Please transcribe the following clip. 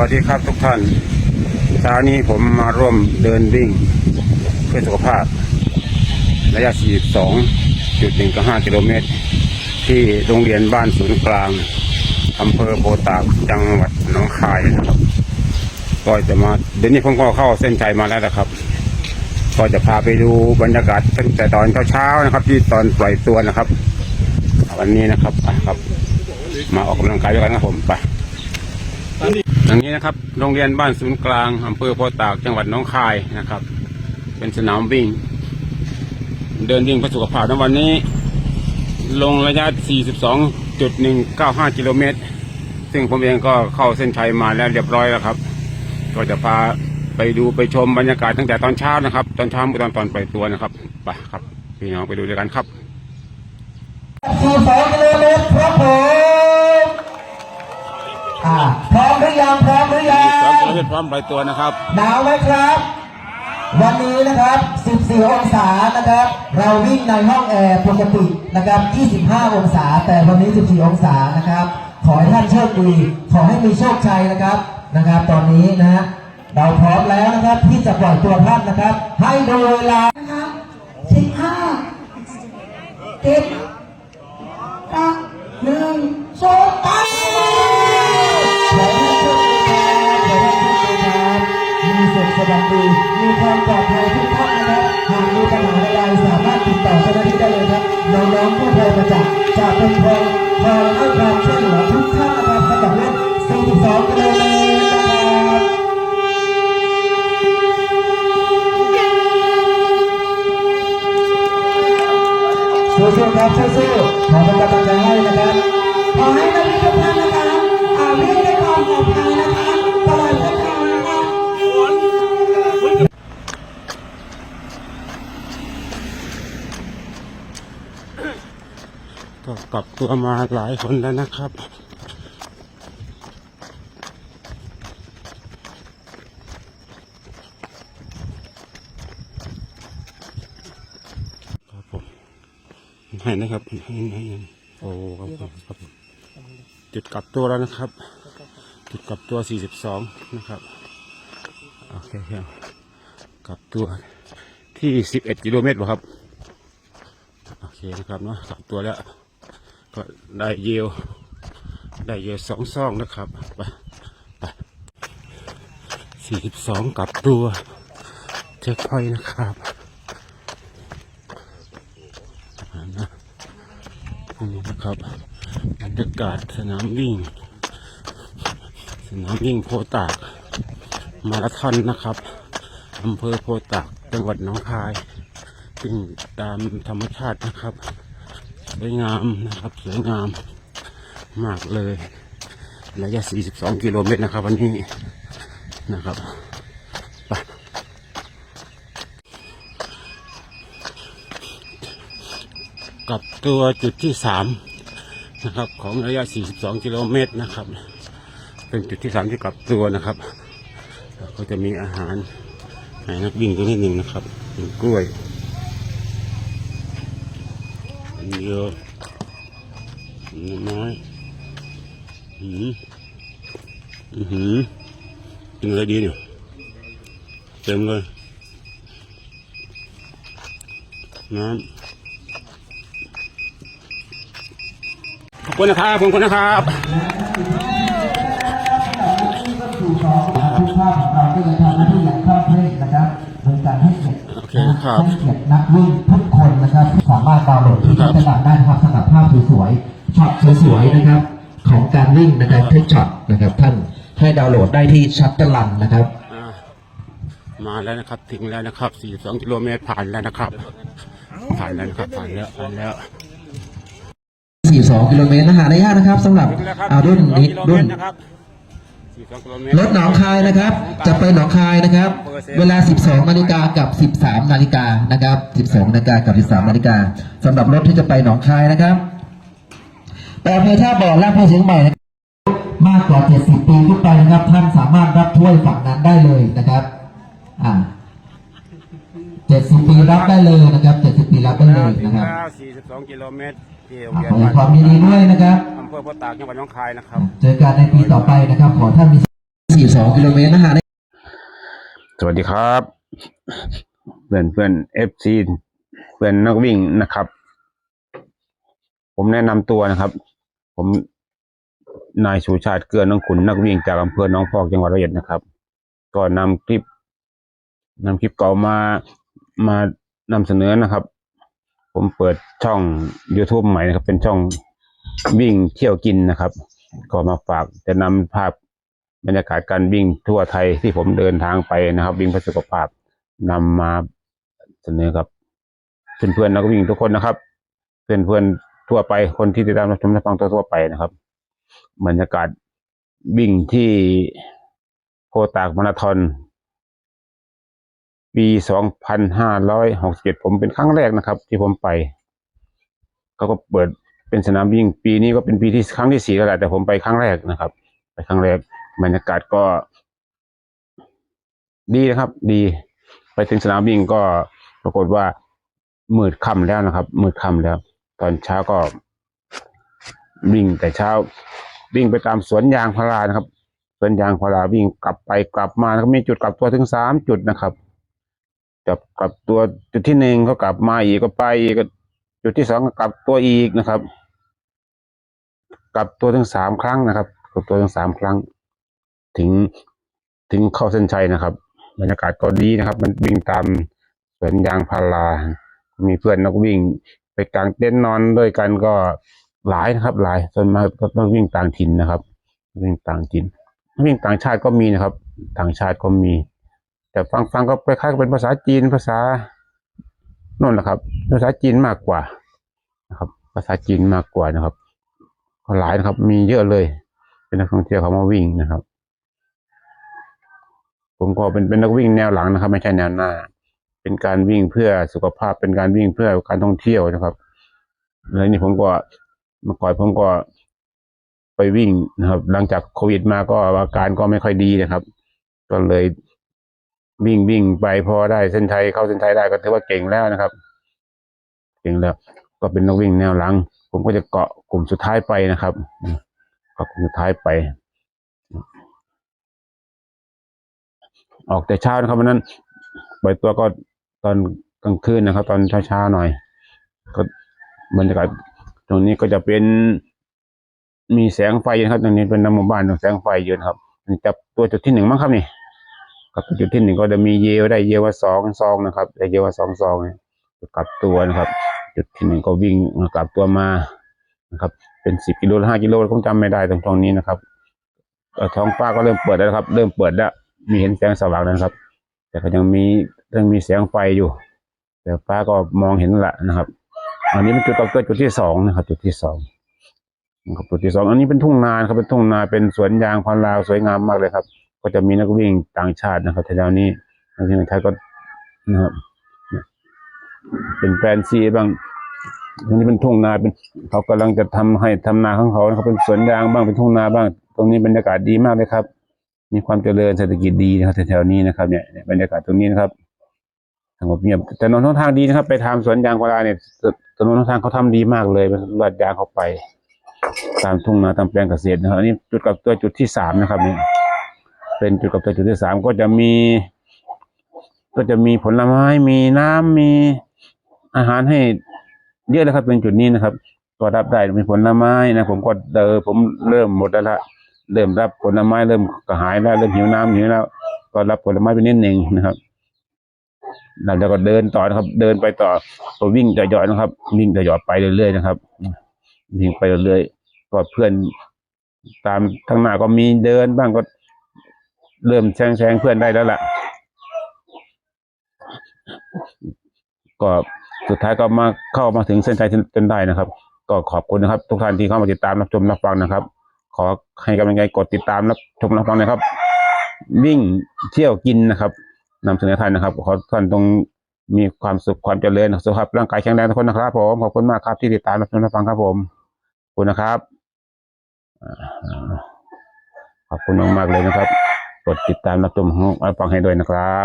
วัสดีครับทุกท่านเช้านี้ผมมาร่วมเดินวิ่งเพื่อสุขภาพ ระยะ 42.1กับ5กิโลเมตร ที่โรงเรียนบ้านศูนย์กลางอำเภอโพตากจังหวัดหนองคายนะครับ ก็จะมาเดี๋ยวนี้ผมก็เข้าเส้นชัยมาแล้วนะครับ ก็จะพาไปดูบรรยากาศตั้งแต่ตอนเช้าๆนะครับ ที่ตอนปล่อยตัวนะครับ วันนี้นะครับครับ มาออกกำลังกายด้วยกันนะผมไป อย่างนี้นะครับ โรงเรียนบ้านศูนย์กลางอำเภอโพธิ์ตากจังหวัดน้องคายนะครับ เป็นสนามวิ่ง เดินวิ่งเพื่อสุขภาพในวันนี้ ลงระยะ 42.195 กิโลเมตร ซึ่งผมเองก็เข้าเส้นชัยมาแล้วเรียบร้อยแล้วครับ ก็จะพาไปดูไปชมบรรยากาศตั้งแต่ตอนเช้านะครับ ตอนเช้าตอนตอนปล่อยตัวนะครับไปครับ พี่น้องไปดูด้วยกันครับสี่สองกิโลเมตรครับผม หรือยังพร้อมหรือยังสองตัวพร้อมหลายตัวนะครับหนาวไหมครับ วันนี้นะครับ 14 องศานะครับ เราวิ่งในห้องแอร์ปกตินะครับ 25 องศา แต่วันนี้ 14 องศานะครับ ขอให้ท่านโชคดี ขอให้มีโชคชัยนะครับนะครับ ตอนนี้นะ เราพร้อมแล้วนะครับที่จะปล่อยตัวท่านนะครับ ให้ดูเวลานะครับ15 7 8 1 2 3 มีสุขสวัสดีมีความปลอดภัยทุกท่านนะครับหากมีปัญหาใดๆสามารถติดต่อเจ้าหน้าที่ได้เลยครับน้องๆผู้ภัยประจักษ์จะเป็นคนคอยให้ความช่วยเหลือทุกท่านนะครับสำหรับเล่น42กิโลเมตรสู้ๆครับสู้ๆขอเป็นกำลังใจให้นะครับขอให้นักวิ่งทุกท่านนะคะอ่าวิ่งด้วยความปลอดภัยนะคะตลอดเส้นทางนะคะ ก็กลับตัวมาหลายคนแล้วนะครับครับผมให้นะครับให้ให้โอ้ครับผมครับผมจุดกลับตัวแล้วนะครับจุดกลับตัว 42 นะครับโอเคครับกลับตัวที่ 11 กิโลเมตรครับ โอเคนะครับเนาะกลับตัวแล้ว ก็ได้เยวได้เยวสองซองนะครับไปไปสี่สิบสองกลับตัวเช็คพอยนะครับนะนี่นะครับบรรยากาศสนามวิ่ง สนามวิ่งโพตาก มาราธอนนะครับอำเภอโพตากจังหวัดหนองคาย ซึ่งตามธรรมชาตินะครับ สวยงามนะครับ สวยงามมากเลยระยะ 42 กิโลเมตรนะครับ วันนี้นะครับไปกับตัวจุดที่ 3 นะครับ ของระยะ 42 กิโลเมตรนะครับ เป็นจุดที่ 3 ที่กลับตัวนะครับก็จะมีอาหารให้นักวิ่งตัวนิดหนึ่งนะครับเป็นกล้วย เยอะน้อยหืมอือหือกินอะไรดีเนี่ยเต็มเลย น้ำขอบคุณนะครับขอบคุณนะครับทุกภาพของเราก็เลยทำหน้าที่อย่างคล่องแคล่วนะครับโดยการให้เกียรติโอเคครับให้เกียรตินักวิ่งทุกค นนะครับสามารถดาวน์โหลดที่ครัที่บตลาดได้นะครับสำหรับภาพสวยๆช็อตสวยๆนะครับ ของการวิ่งนะครับทุกช็อตนะครับ ท่านให้ดาวน์โหลดได้ที่ชัตเตอร์ลันนะครับอ่ามาแล้วนะครับถึงแล้วนะครับ 42 กิโลเมตรผ่านแล้วนะครับ ผ่านแล้วนะครับผ่านแล้วผ่านแล้ว 42 กิโลเมตรนะฮะระยะนะครับสำหรับถึงแล้วครับอ่ารุ่นนี้42กิโลเมรุ่นต รถหนองคายนะครับ จะไปหนองคายนะครับ เวลา 12นาฬิกากับ 13นาฬิกานะครับ 12นาฬิกากับ 13นาฬิกาสำหรับรถที่จะไปหนองคายนะครับแต่อำเภอท่าบ่อและอำเภอเชียงใหม่นะครับมากกว่า 70 ปีขึ้นไปนะครับ ท่านสามารถรับถ้วยฝั่งนั้นได้เลยนะครับ อ่า 70ปีรับได้เลยนะครับ70ปีรับได้เลยนะครับ42กิโลเมตรที่โรงอ่าเรียนขอบ้านความยินดีด้วยนะครับอำเภอโพธิ์ตากจังหวัดหนองคายนะครับ เจอกันในปีต่อไปนะครับ ขอท่านมี42กิโลเมตรนะฮะสวัสดีครับ เพื่อนเพื่อนเอฟซีเพื่อนนักวิ่งนะครับ ผมแนะนำตัวนะครับ ผมนายชูชาติเกลือน้องขุนนักวิ่งจากอำเภอหนองพอกจังหวัดร้อยเอ็ดนะครับ ก็นำคลิปนำคลิปเก่ามา มานำเสนอนะครับ ผมเปิดช่อง YouTube ใหม่นะครับ เป็นช่องวิ่งเที่ยวกินนะครับ ก็มาฝากจะนำภาพบรรยากาศการวิ่งทั่วไทยที่ผมเดินทางไปนะครับ วิ่งเพื่อสุขภาพนำมาเสนอกับเพื่อนๆนักวิ่งทุกคนนะครับ เพื่อนๆทั่วไปคนที่ติดตามรับชมรับฟังทั่วๆไปนะครับบรรยากาศวิ่งที่โพตากมาราธอน ปี2567ผมเป็นครั้งแรกนะครับ ที่ผมไปเขาก็เปิดเป็นสนามวิ่ง ปีนี้ก็เป็นปีที่ครั้งที่สี่แล้วแหละแต่ผมไปครั้งแรกนะครับ ไปครั้งแรกบรรยากาศก็ ดีนะครับ ดี ไปถึงสนามวิ่งก็ปรากฏว่ามืดค่ำแล้วนะครับ มืดค่ำแล้ว ตอนเช้าก็วิ่งแต่เช้า วิ่งไปตามสวนยางพารานะครับสวนยางพาราวิ่งกลับไปกลับมานะครับมีจุดกลับตัวถึงสามจุดนะครับ กับกลับตัวจุดที่หนึ่งก็กลับมาอีกก็ไปอีกจุดที่สองก็กลับตัวอีกนะครับ กลับตัวถึงสามครั้งนะครับ กลับตัวถึงสามครั้ง ถึงถึงเข้าเส้นชัยนะครับบรรยากาศก็ดีนะครับ มันวิ่งตามสวนยางพารา มีเพื่อนนักวิ่ง ไปกลางเต็นท์นอนด้วยกันก็หลายนะครับ หลายส่วนมากก็ต้องวิ่งต่างถิ่นนะครับ วิ่งต่างถิ่น วิ่งต่างชาติก็มีนะครับ ต่างชาติก็มี แต่ฟังฟังก็ไปคล้ายๆเป็นภาษาจีนภาษาโน่นแหละครับ ภาษาจีนมากกว่านะครับ ภาษาจีนมากกว่านะครับก็หลายนะครับ มีเยอะเลย เป็นนักท่องเที่ยวเขามาวิ่งนะครับ ผมก็เป็นเป็นนักวิ่งแนวหลังนะครับ ไม่ใช่แนวหน้า เป็นการวิ่งเพื่อสุขภาพเป็นการวิ่งเพื่อการท่องเที่ยวนะครับแล้วนี่ผมก็เมื่อก่อนผมก็ไปวิ่งนะครับ หลังจากโควิดมาก็อาการก็ไม่ค่อยดีนะครับ ก็เลย วิ่งวิ่งไปพอได้เส้นชัยเข้าเส้นชัยได้ก็ถือว่าเก่งแล้วนะครับ เก่งแล้ว ก็เป็นนักวิ่งแนวหลัง ผมก็จะเกาะกลุ่มสุดท้ายไปนะครับเกาะกลุ่มสุดท้ายไป ออกแต่เช้านะครับวันนั้นปล่อยตัวก็ตอนกลางคืนนะครับ ตอนเช้าๆหน่อย ก็บรรยากาศตรงนี้ก็จะเป็นมีแสงไฟนะครับตรงนี้เป็นน้ำหมู่บ้านแสงไฟเยอะนครับจับตัวจุดที่หนึ่งมั้งครับนี่ ครับจุดที่หนึ่งก็จะมีเยวได้เยวว่าสองซองนะครับได้เยวว่าสองซองเนี่ยกลับตัวนะครับ จุดที่หนึ่งก็วิ่งกลับตัวมานะครับ เป็นสิบกิโลห้ากิโลผมจำไม่ได้ตรงตรงนี้นะครับท้องฟ้าก็เริ่มเปิดแล้วครับ เริ่มเปิดแล้วมีเห็นแสงสว่างแล้วนะครับ แต่ก็ยังมียังมีแสงไฟอยู่แต่ฟ้าก็มองเห็นละนะครับ อันนี้เป็นจุดตับตัวจุดที่สองนะครับ จุดที่สองครับจุดที่สองอันนี้เป็นทุ่งนาครับเป็นทุ่งนาเป็นสวนยางพันลาวสวยงามมากเลยครับ ก็จะมีนักวิ่งต่างชาตินะครับแถวนี้นักวิ่งไทยก็นะครับเป็นแฟนซีบ้างอันนี้เป็นทุ่งนาเป็นเขากำลังจะทำให้ทำนาของเขานะครับเป็นสวนยางบ้างเป็นทุ่งนาบ้าง ตรงนี้บรรยากาศดีมากเลยครับ มีความเจริญเศรษฐกิจดีนะครับแถวๆนี้นะครับเนี่ยบรรยากาศตรงนี้นะครับสงบเงียบแต่ถนนทางดีนะครับ ไปทำสวนยางพาราเนี่ยถนนทางเขาทำดีมากเลยเป็นลาดยางเข้าไป ตามทุ่งนาตามแปลงเกษตรนะครับอันนี้จุดกับตัวจุดที่สามนะครับเนี่ย เป็นจุดกับตัวจุดที่สามก็จะมี ก็จะมีผลไม้มีน้ำมีอาหารให้เยอะเลยครับเป็นจุดนี้นะครับ ก็รับได้มีผลไม้นะ ผมก็เดอผมเริ่มหมดแล้วละเริ่มรับผลไม้เริ่มกระหายแล้วเริ่มหิวน้ำหิวแล้ว ก็รับผลไม้ไปนิดหนึ่งนะครับแล้วก็เดินต่อนะครับ เดินไปต่อก็วิ่งจ่อยๆนะครับ วิ่งจ่อยๆไปเรื่อยๆนะครับวิ่งไปเรื่อยๆก็เพื่อนตามทางหน้าก็มีเดินบ้างก็ เริ่มแซงแซงเพื่อนได้แล้วล่ะ ก็สุดท้ายก็มาเข้ามาถึงเส้นชัยจนได้นะครับ ก็ขอบคุณนะครับ ทุกท่านที่เข้ามาติดตามรับชมรับฟังนะครับ ขอให้กำลังใจกดติดตามรับชมรับฟังนะครับ วิ่งเที่ยวกินนะครับนำเสนอท่านนะครับ ขอท่านตรงมีความสุขความเจริญสุขภาพร่างกายแข็งแรงทุกคนนะครับ ผมขอบคุณมากครับที่ติดตามรับชมรับฟังครับผมขอบคุณนะครับขอบคุณมากๆเลยนะครับ กดติดตามรับชมรับฟังให้ด้วยนะครับ